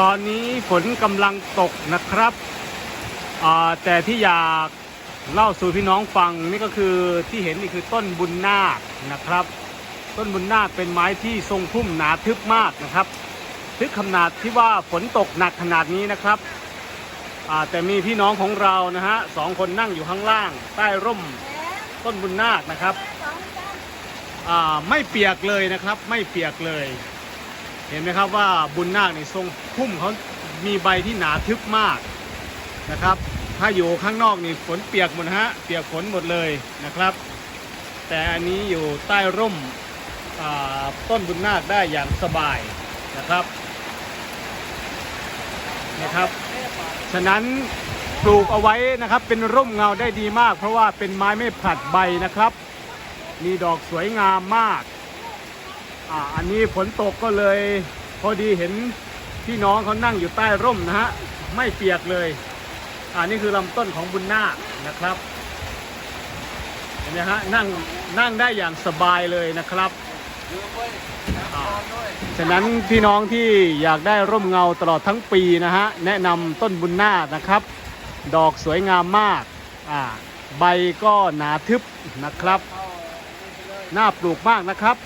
ตอนนี้ฝนกำลังตกนะครับอ่าแต่ที่อยากเล่าสู่พี่น้องฟังนี่ก็คือที่เห็นนี่คือต้นบุญนาคนะครับ ต้นบุญนาคเป็นไม้ที่ทรงพุ่มหนาทึบมากนะครับ ทึบขนาดที่ว่าฝนตกหนักขนาดนี้นะครับอ่าแต่มีพี่น้องของเรานะฮะสองคนนั่งอยู่ข้างล่าง ใต้ร่มต้นบุญนาคนะครับอ่าไม่เปียกเลยนะครับ ไม่เปียกเลย เห็นไหมครับว่าบุญนาคในทรงพุ่มเขามีใบที่หนาทึบมากนะครับ ถ้าอยู่ข้างนอกนี่ฝนเปียกหมดฮะเปียกฝนหมดเลยนะครับ แต่อันนี้อยู่ใต้ร่มต้นบุญนาคได้อย่างสบายนะครับนะครับ ฉะนั้นปลูกเอาไว้นะครับ เป็นร่มเงาได้ดีมาก เพราะว่าเป็นไม้ไม่ผลัดใบนะครับ มีดอกสวยงามมาก อ่าอันนี้ฝนตกก็เลย พอดีเห็นพี่น้องเขานั่งอยู่ใต้ร่มนะฮะไม่เปียกเลยอ่านี่คือลำต้นของบุญนาคนะครับเห็นไหมฮะนั่งนั่งได้อย่างสบายเลยนะครับฉะนั้นพี่น้องที่อยากได้ร่มเงาตลอดทั้งปีนะฮะแนะนำต้นบุญนาคนะครับ ดอกสวยงามมากอ่าใบก็หนาทึบนะครับ น่าปลูกมากนะครับ